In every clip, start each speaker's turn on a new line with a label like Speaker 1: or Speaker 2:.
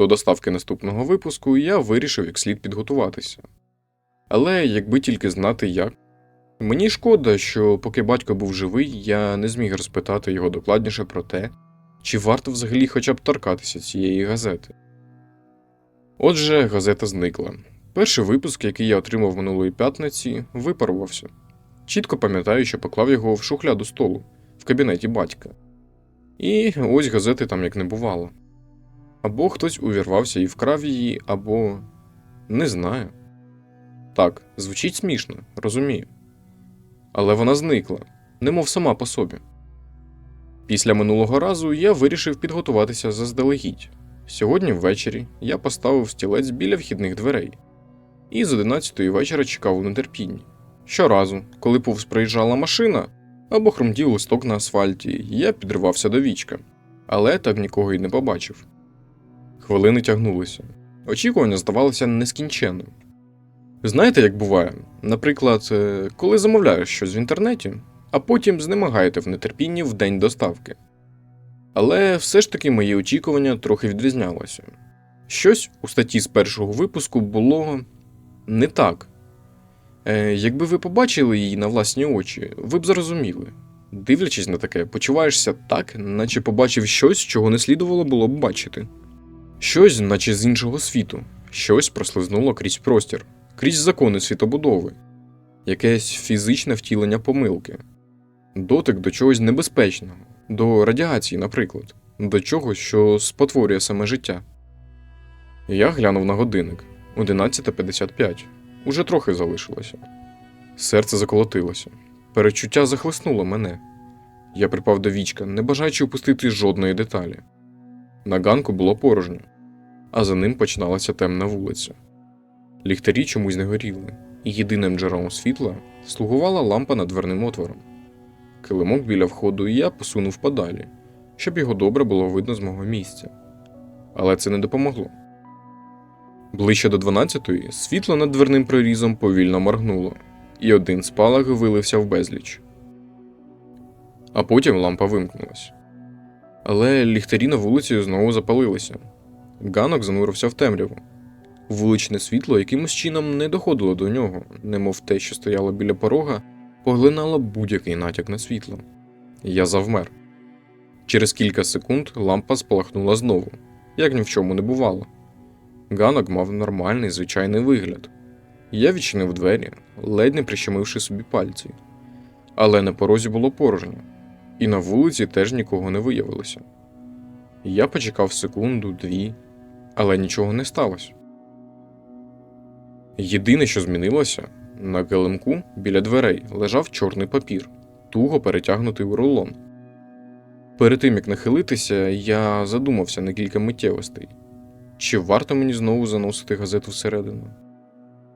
Speaker 1: До доставки наступного випуску я вирішив як слід підготуватися. Але якби тільки знати як. Мені шкода, що поки батько був живий, я не зміг розпитати його докладніше про те, чи варто взагалі хоча б торкатися цієї газети. Отже, газета зникла. Перший випуск, який я отримав минулої п'ятниці, випарувався. Чітко пам'ятаю, що поклав його в шухляду столу в кабінеті батька. І ось газети там як не бувало. Або хтось увірвався і вкрав її, або. не знаю. Так, звучить смішно, розумію. Але вона зникла, немов сама по собі. Після минулого разу я вирішив підготуватися заздалегідь. Сьогодні ввечері я поставив стілець біля вхідних дверей і з 11 вечора чекав у нетерпінні. Щоразу, коли повз проїжджала машина або хрумтів листок на асфальті, я підривався до вічка, але так нікого й не побачив. Хвилини тягнулися. Очікування здавалося нескінченним. Знаєте, як буває? Наприклад, е, коли замовляєш щось в інтернеті, а потім знемагаєте в нетерпінні в день доставки. Але все ж таки мої очікування трохи відрізнялося. Щось у статті з першого випуску було не так. Е, якби ви побачили її на власні очі, ви б зрозуміли. Дивлячись на таке, почуваєшся так, наче побачив щось, чого не слідувало було б бачити. Щось, наче з іншого світу, щось прослизнуло крізь простір, крізь закони світобудови, якесь фізичне втілення помилки, дотик до чогось небезпечного, до радіації, наприклад, до чогось, що спотворює саме життя. Я глянув на годинник 11.55. Уже трохи залишилося. Серце заколотилося. Перечуття захлеснуло мене. Я припав до вічка, не бажаючи упустити жодної деталі. На ганку було порожньо, а за ним починалася темна вулиця. Ліхтарі чомусь не горіли, і єдиним джерелом світла слугувала лампа над дверним отвором. Килимок біля входу і я посунув подалі, щоб його добре було видно з мого місця. Але це не допомогло. Ближче до 12-ї світло над дверним прорізом повільно моргнуло, і один спалах вилився в безліч. А потім лампа вимкнулась. Але ліхтарі на вулиці знову запалилися. Ганок занурився в темряву. Вуличне світло якимось чином не доходило до нього, немов те, що стояло біля порога, поглинало будь-який натяк на світло. Я завмер. Через кілька секунд лампа спалахнула знову, як ні в чому не бувало. Ганок мав нормальний звичайний вигляд. Я відчинив двері, ледь не прищемивши собі пальці. Але на порозі було порожньо, і на вулиці теж нікого не виявилося. Я почекав секунду, дві, але нічого не сталося. Єдине, що змінилося, на килимку біля дверей лежав чорний папір, туго перетягнутий у рулон. Перед тим як нахилитися, я задумався на кілька миттєвостей. Чи варто мені знову заносити газету всередину?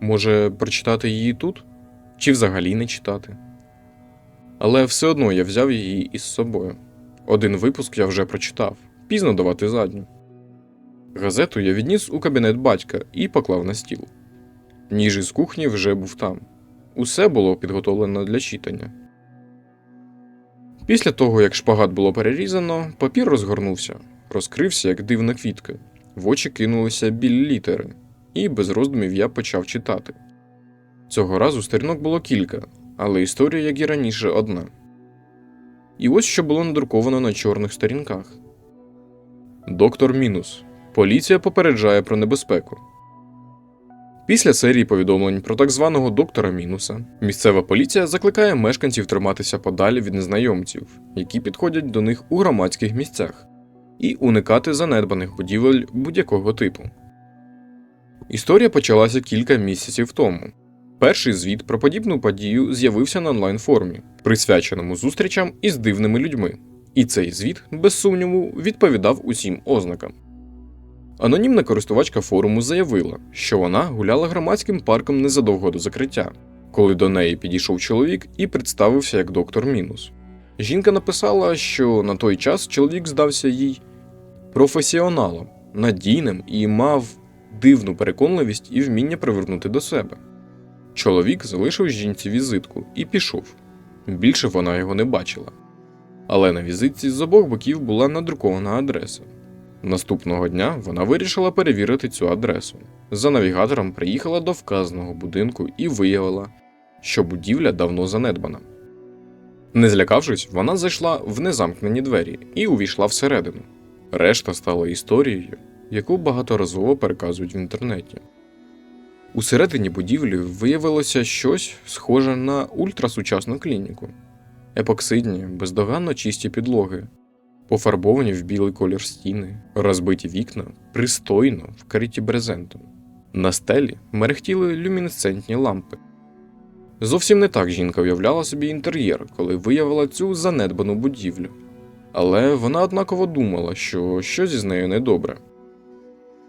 Speaker 1: Може, прочитати її тут? Чи взагалі не читати? Але все одно я взяв її із собою. Один випуск я вже прочитав, пізно давати задню. Газету я відніс у кабінет батька і поклав на стіл. Ніж із кухні вже був там. Усе було підготовлено для читання. Після того, як шпагат було перерізано, папір розгорнувся, розкрився як дивна квітка. В очі кинулися білі літери, і без роздумів я почав читати. Цього разу сторінок було кілька, але історія, як і раніше, одна. І ось що було надруковано на чорних сторінках: Доктор Мінус. Поліція попереджає про небезпеку. Після серії повідомлень про так званого доктора Мінуса місцева поліція закликає мешканців триматися подалі від незнайомців, які підходять до них у громадських місцях, і уникати занедбаних будівель будь-якого типу. Історія почалася кілька місяців тому. Перший звіт про подібну подію з'явився на онлайн форумі, присвяченому зустрічам із дивними людьми, і цей звіт, без сумніву, відповідав усім ознакам. Анонімна користувачка форуму заявила, що вона гуляла громадським парком незадовго до закриття, коли до неї підійшов чоловік і представився як доктор Мінус. Жінка написала, що на той час чоловік здався їй професіоналом, надійним і мав дивну переконливість і вміння привернути до себе. Чоловік залишив жінці візитку і пішов. Більше вона його не бачила. Але на візитці з обох боків була надрукована адреса. Наступного дня вона вирішила перевірити цю адресу. За навігатором приїхала до вказаного будинку і виявила, що будівля давно занедбана. Не злякавшись, вона зайшла в незамкнені двері і увійшла всередину. Решта стала історією, яку багаторазово переказують в інтернеті. Усередині будівлі виявилося щось схоже на ультрасучасну клініку. Епоксидні, бездоганно чисті підлоги, пофарбовані в білий колір стіни, розбиті вікна, пристойно вкриті брезентом. На стелі мерехтіли люмінесцентні лампи. Зовсім не так жінка уявляла собі інтер'єр, коли виявила цю занедбану будівлю. Але вона однаково думала, що щось із нею недобре.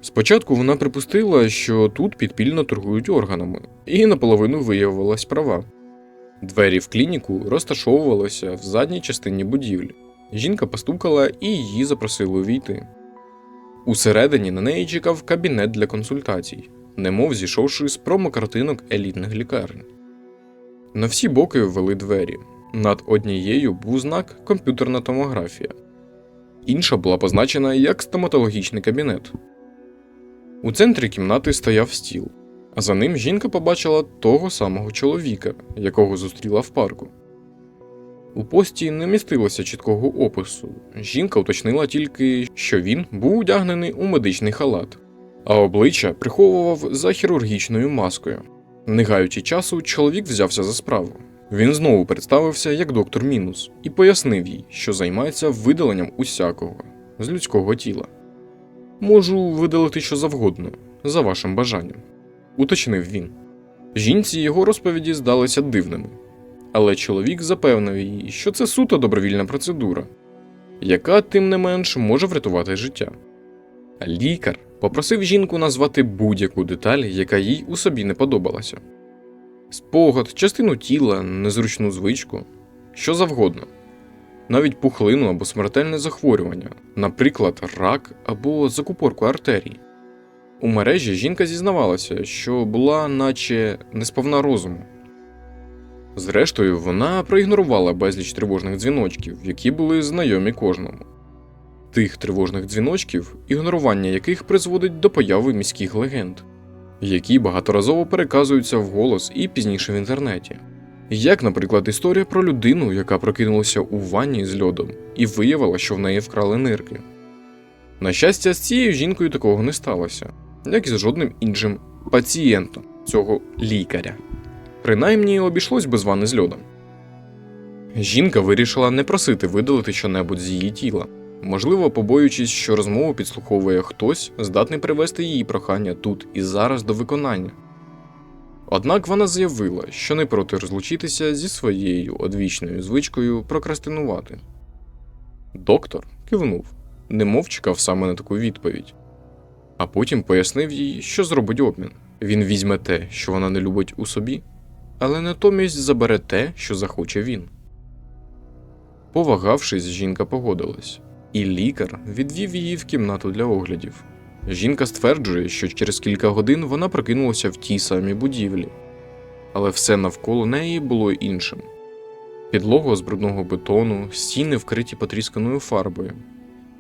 Speaker 1: Спочатку вона припустила, що тут підпільно торгують органами, і наполовину виявилась права. Двері в клініку розташовувалися в задній частині будівлі. Жінка постукала і її запросили увійти. Усередині на неї чекав кабінет для консультацій, немов зійшовши з промокартинок елітних лікарень. На всі боки ввели двері. Над однією був знак комп'ютерна томографія, інша була позначена як стоматологічний кабінет. У центрі кімнати стояв стіл, а за ним жінка побачила того самого чоловіка, якого зустріла в парку. У пості не містилося чіткого опису. Жінка уточнила тільки, що він був одягнений у медичний халат, а обличчя приховував за хірургічною маскою. Не гаючи часу, чоловік взявся за справу. Він знову представився як доктор Мінус і пояснив їй, що займається видаленням усякого з людського тіла. Можу видалити що завгодно, за вашим бажанням, уточнив він. Жінці його розповіді здалися дивними, але чоловік запевнив її, що це суто добровільна процедура, яка, тим не менш, може врятувати життя. Лікар попросив жінку назвати будь-яку деталь, яка їй у собі не подобалася спогад, частину тіла, незручну звичку, що завгодно, навіть пухлину або смертельне захворювання, наприклад, рак або закупорку артерій. У мережі жінка зізнавалася, що була наче несповна розуму. Зрештою, вона проігнорувала безліч тривожних дзвіночків, які були знайомі кожному. Тих тривожних дзвіночків, ігнорування яких призводить до появи міських легенд які багаторазово переказуються вголос і пізніше в інтернеті. Як, наприклад, історія про людину, яка прокинулася у ванні з льодом і виявила, що в неї вкрали нирки. На щастя, з цією жінкою такого не сталося, як і з жодним іншим пацієнтом цього лікаря. Принаймні обійшлось без ванни з льодом. Жінка вирішила не просити видалити щонебудь з її тіла, можливо, побоюючись, що розмову підслуховує хтось, здатний привести її прохання тут і зараз до виконання. Однак вона заявила, що не проти розлучитися зі своєю одвічною звичкою прокрастинувати. Доктор кивнув, немов чекав саме на таку відповідь, а потім пояснив їй, що зробить обмін. Він візьме те, що вона не любить у собі, але натомість забере те, що захоче він. Повагавшись, жінка погодилась і лікар відвів її в кімнату для оглядів. Жінка стверджує, що через кілька годин вона прокинулася в тій самій будівлі, але все навколо неї було іншим. Підлога з брудного бетону, стіни вкриті потрісканою фарбою,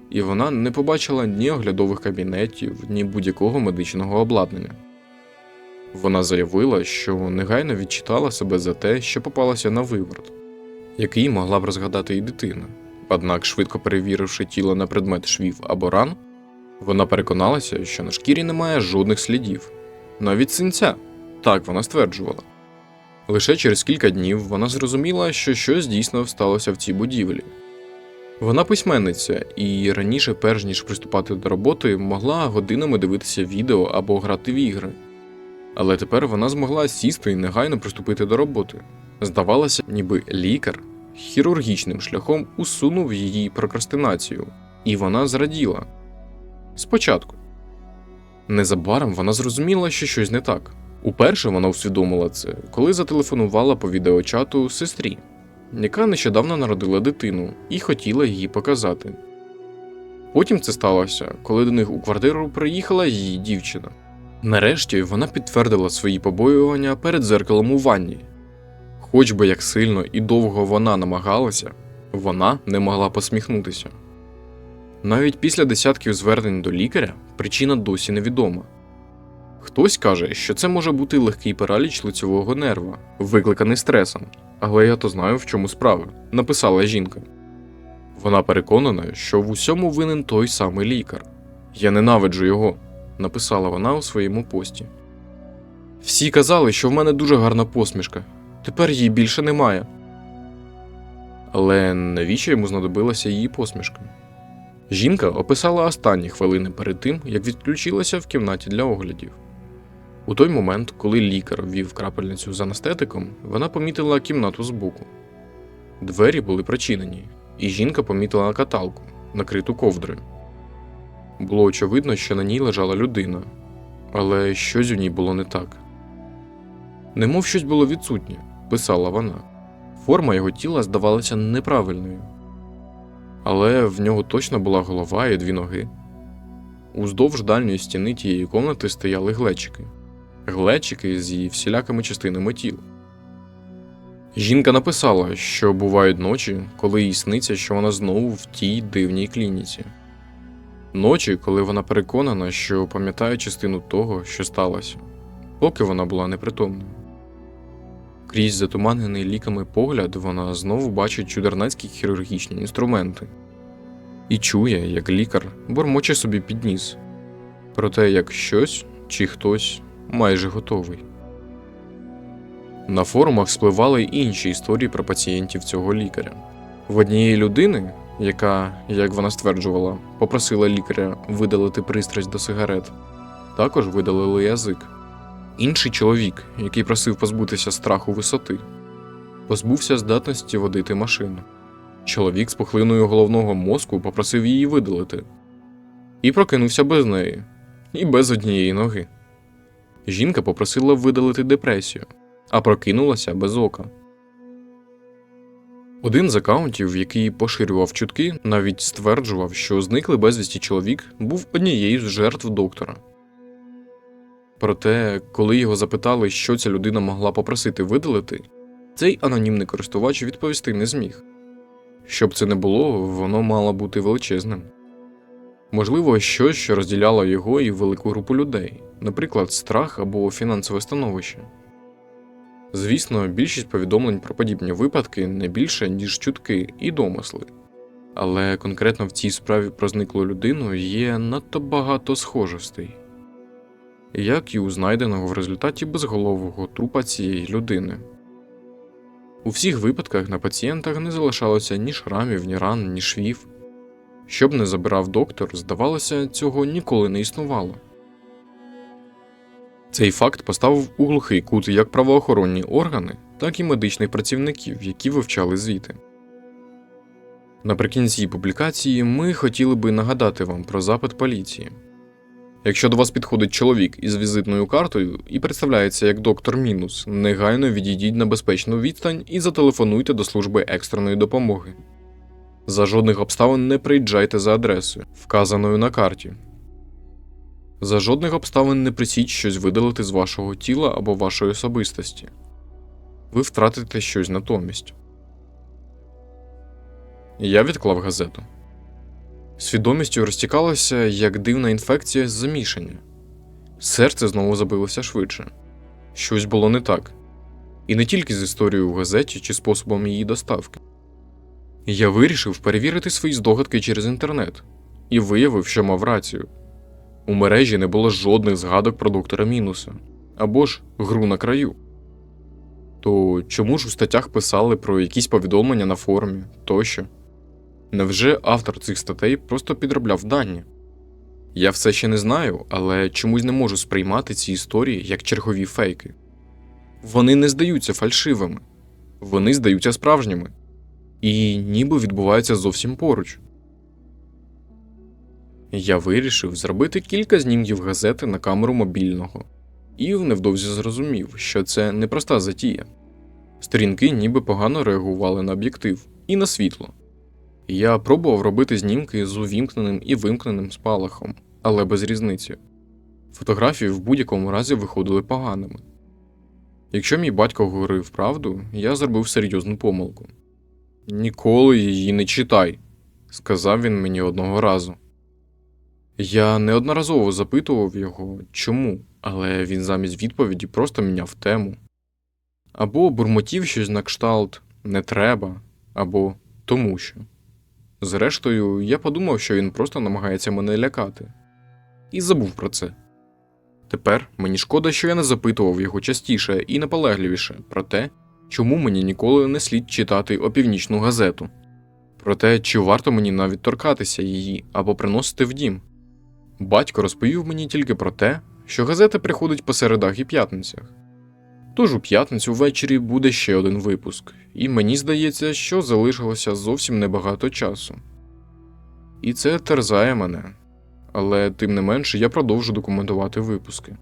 Speaker 1: і вона не побачила ні оглядових кабінетів, ні будь-якого медичного обладнання. Вона заявила, що негайно відчитала себе за те, що попалася на виворот, який могла б розгадати і дитина. Однак, швидко перевіривши тіло на предмет швів або ран, вона переконалася, що на шкірі немає жодних слідів, навіть синця, так вона стверджувала. Лише через кілька днів вона зрозуміла, що щось дійсно сталося в цій будівлі. Вона письменниця і раніше, перш ніж приступати до роботи, могла годинами дивитися відео або грати в ігри. Але тепер вона змогла сісти і негайно приступити до роботи. Здавалося, ніби лікар хірургічним шляхом усунув її прокрастинацію, і вона зраділа. Спочатку. Незабаром вона зрозуміла, що щось не так. Уперше вона усвідомила це, коли зателефонувала по відеочату сестрі, яка нещодавно народила дитину і хотіла її показати. Потім це сталося, коли до них у квартиру приїхала її дівчина. Нарешті вона підтвердила свої побоювання перед зеркалом у ванні Хоч би як сильно і довго вона намагалася, вона не могла посміхнутися. Навіть після десятків звернень до лікаря причина досі невідома. Хтось каже, що це може бути легкий параліч лицьового нерва, викликаний стресом, але я то знаю, в чому справа, написала жінка. Вона переконана, що в усьому винен той самий лікар. Я ненавиджу його, написала вона у своєму пості. Всі казали, що в мене дуже гарна посмішка. Тепер її більше немає. Але навіщо йому знадобилася її посмішка? Жінка описала останні хвилини перед тим, як відключилася в кімнаті для оглядів. У той момент, коли лікар ввів крапельницю з анестетиком, вона помітила кімнату збоку. Двері були причинені, і жінка помітила каталку, накриту ковдрою. Було очевидно, що на ній лежала людина, але щось у ній було не так. Немов щось було відсутнє, писала вона. Форма його тіла здавалася неправильною. Але в нього точно була голова і дві ноги. Уздовж дальньої стіни тієї комнати стояли глечики, глечики з всілякими частинами тіл. Жінка написала, що бувають ночі, коли їй сниться, що вона знову в тій дивній клініці. Ночі, коли вона переконана, що пам'ятає частину того, що сталося, поки вона була непритомною. Крізь затуманений ліками погляд вона знову бачить чудернацькі хірургічні інструменти і чує, як лікар бормоче собі під ніс про те, як щось чи хтось майже готовий. На форумах спливали інші історії про пацієнтів цього лікаря. В однієї людини, яка, як вона стверджувала, попросила лікаря видалити пристрасть до сигарет, також видалили язик. Інший чоловік, який просив позбутися страху висоти, позбувся здатності водити машину. Чоловік з пухлиною головного мозку попросив її видалити і прокинувся без неї, і без однієї ноги. Жінка попросила видалити депресію, а прокинулася без ока. Один з акаунтів, який поширював чутки, навіть стверджував, що зниклий безвісті чоловік був однією з жертв доктора. Проте, коли його запитали, що ця людина могла попросити видалити, цей анонімний користувач відповісти не зміг. Щоб це не було, воно мало бути величезним. Можливо, щось, що розділяло його і велику групу людей, наприклад, страх або фінансове становище. Звісно, більшість повідомлень про подібні випадки не більше, ніж чутки і домисли. Але конкретно в цій справі про зниклу людину є надто багато схожостей як і у знайденого в результаті безголового трупа цієї людини. У всіх випадках на пацієнтах не залишалося ні шрамів, ні ран, ні швів. Щоб не забирав доктор, здавалося, цього ніколи не існувало. Цей факт поставив у глухий кут як правоохоронні органи, так і медичних працівників, які вивчали звіти. Наприкінці публікації ми хотіли би нагадати вам про запит поліції. Якщо до вас підходить чоловік із візитною картою і представляється як доктор мінус, негайно відійдіть на безпечну відстань і зателефонуйте до служби екстреної допомоги. За жодних обставин не приїжджайте за адресою, вказаною на карті. За жодних обставин не присіть щось видалити з вашого тіла або вашої особистості. Ви втратите щось натомість. Я відклав газету. Свідомістю розтікалося, як дивна інфекція з замішання. Серце знову забилося швидше. Щось було не так. І не тільки з історією в газеті чи способом її доставки. Я вирішив перевірити свої здогадки через інтернет і виявив, що мав рацію. У мережі не було жодних згадок про доктора Мінуса або ж гру на краю. То чому ж у статтях писали про якісь повідомлення на форумі тощо? Невже автор цих статей просто підробляв дані? Я все ще не знаю, але чомусь не можу сприймати ці історії як чергові фейки. Вони не здаються фальшивими, вони здаються справжніми і ніби відбуваються зовсім поруч. Я вирішив зробити кілька знімків газети на камеру мобільного і невдовзі зрозумів, що це непроста затія. Сторінки ніби погано реагували на об'єктив і на світло. Я пробував робити знімки з увімкненим і вимкненим спалахом, але без різниці. Фотографії в будь-якому разі виходили поганими. Якщо мій батько говорив правду, я зробив серйозну помилку. Ніколи її не читай, сказав він мені одного разу. Я неодноразово запитував його, чому, але він замість відповіді просто міняв тему. Або бурмотів щось на кшталт не треба, або тому що. Зрештою, я подумав, що він просто намагається мене лякати. І забув про це. Тепер мені шкода, що я не запитував його частіше і наполегливіше про те, чому мені ніколи не слід читати опівнічну газету, про те, чи варто мені навіть торкатися її або приносити в дім. Батько розповів мені тільки про те, що газета приходить по середах і п'ятницях. Тож у п'ятницю ввечері буде ще один випуск, і мені здається, що залишилося зовсім небагато часу. І це терзає мене, але тим не менше я продовжу документувати випуски.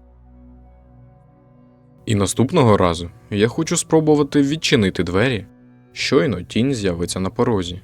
Speaker 1: І наступного разу я хочу спробувати відчинити двері, щойно тінь з'явиться на порозі.